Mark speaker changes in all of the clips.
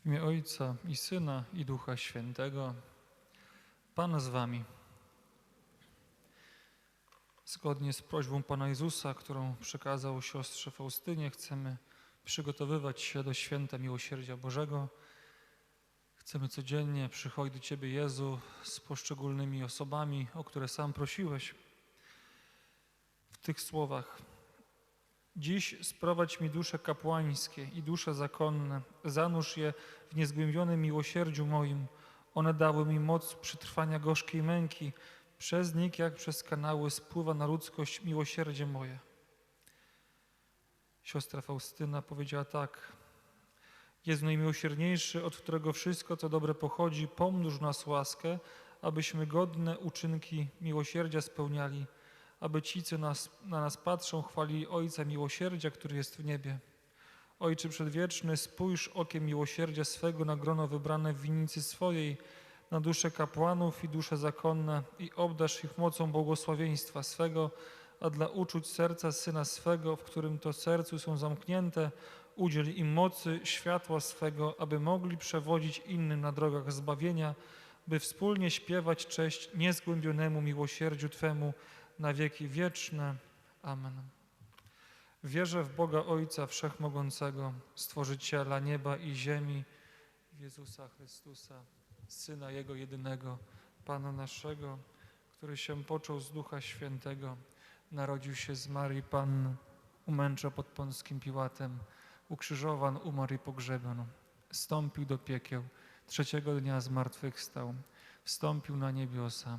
Speaker 1: W imię Ojca i Syna i Ducha Świętego. Pan z wami. Zgodnie z prośbą Pana Jezusa, którą przekazał siostrze Faustynie, chcemy przygotowywać się do święta Miłosierdzia Bożego. Chcemy codziennie przychodzić do Ciebie, Jezu, z poszczególnymi osobami, o które sam prosiłeś. W tych słowach Dziś sprowadź mi dusze kapłańskie i dusze zakonne, zanurz je w niezgłębionym miłosierdziu moim. One dały mi moc przetrwania gorzkiej męki. Przez nich, jak przez kanały, spływa na ludzkość miłosierdzie moje. Siostra Faustyna powiedziała tak. Jest najmiłosierniejszy, od którego wszystko, co dobre pochodzi, pomnóż nas łaskę, abyśmy godne uczynki miłosierdzia spełniali – aby ci, co nas, na nas patrzą, chwalili Ojca Miłosierdzia, który jest w niebie. Ojcze Przedwieczny, spójrz okiem miłosierdzia swego na grono wybrane w winnicy swojej, na dusze kapłanów i dusze zakonne i obdasz ich mocą błogosławieństwa swego, a dla uczuć serca Syna swego, w którym to sercu są zamknięte, udziel im mocy światła swego, aby mogli przewodzić innym na drogach zbawienia, by wspólnie śpiewać cześć niezgłębionemu miłosierdziu Twemu, na wieki wieczne. Amen. Wierzę w Boga Ojca Wszechmogącego, Stworzyciela nieba i ziemi, w Jezusa Chrystusa, Syna Jego jedynego, Pana naszego, który się począł z Ducha Świętego, narodził się z Marii Panny, umęczał pod Pąskim Piłatem, ukrzyżowan, umarł i pogrzebion, stąpił do piekieł, trzeciego dnia zmartwychwstał, wstąpił na niebiosa,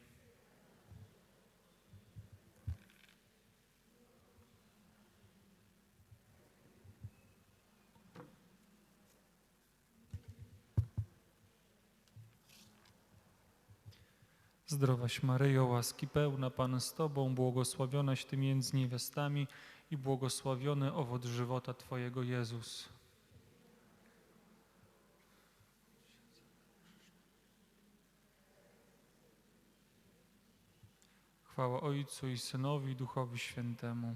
Speaker 1: Zdrowaś Maryjo, łaski pełna, Pan z Tobą, błogosławionaś Ty między niewiastami i błogosławiony owoc żywota Twojego Jezus. Chwała Ojcu i Synowi Duchowi Świętemu.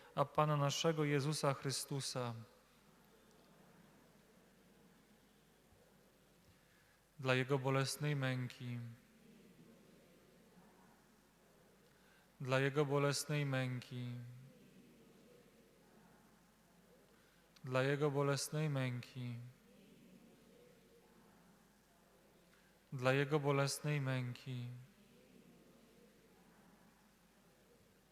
Speaker 1: a Pana naszego Jezusa Chrystusa. Dla Jego bolesnej męki. Dla Jego bolesnej męki. Dla Jego bolesnej męki. Dla Jego bolesnej męki.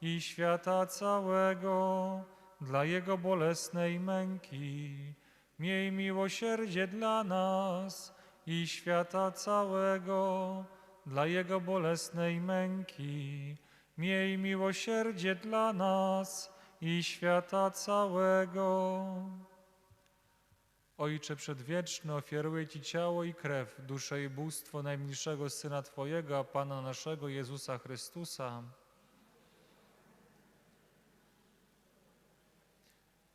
Speaker 1: i świata całego. Dla Jego bolesnej męki miej miłosierdzie dla nas i świata całego. Dla Jego bolesnej męki miej miłosierdzie dla nas i świata całego. Ojcze Przedwieczny, ofiaruję Ci ciało i krew, duszę i bóstwo najmilszego Syna Twojego, a Pana naszego Jezusa Chrystusa,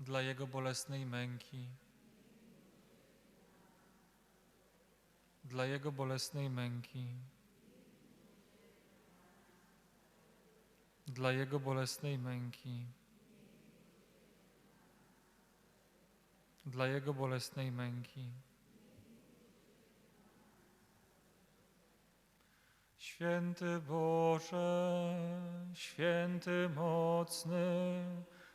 Speaker 1: dla Jego bolesnej męki, dla Jego bolesnej męki, dla Jego bolesnej męki, dla Jego bolesnej męki. Święty Boże, święty mocny,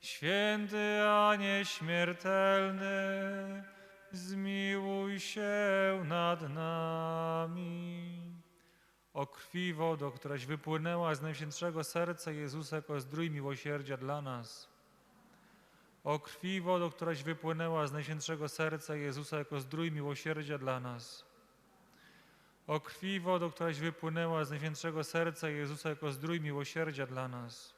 Speaker 1: święty a nieśmiertelny, zmiłuj się nad nami. O krwi wodo, któraś wypłynęła z najświętszego serca Jezusa jako zdrój miłosierdzia dla nas. O krwi wodo, któraś wypłynęła z najświętszego serca Jezusa jako zdrój miłosierdzia dla nas. O krwi wodo, któraś wypłynęła z najświętszego serca Jezusa jako zdrój miłosierdzia dla nas.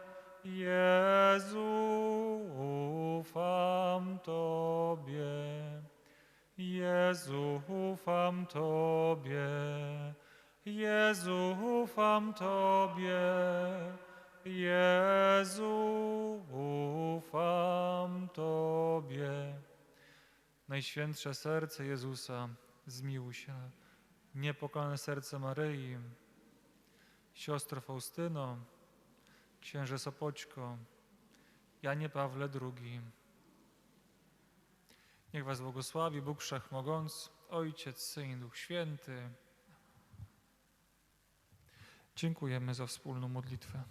Speaker 1: Ufam Tobie. Jezu, ufam Tobie. Jezu, ufam Tobie. Najświętsze serce Jezusa, zmiłuj się. Niepokalane serce Maryi, siostro Faustyno, księże Sopoćko, Janie Pawle II. Niech Was błogosławi Bóg Wszechmogący, Ojciec, Syn i Duch Święty. Dziękujemy za wspólną modlitwę.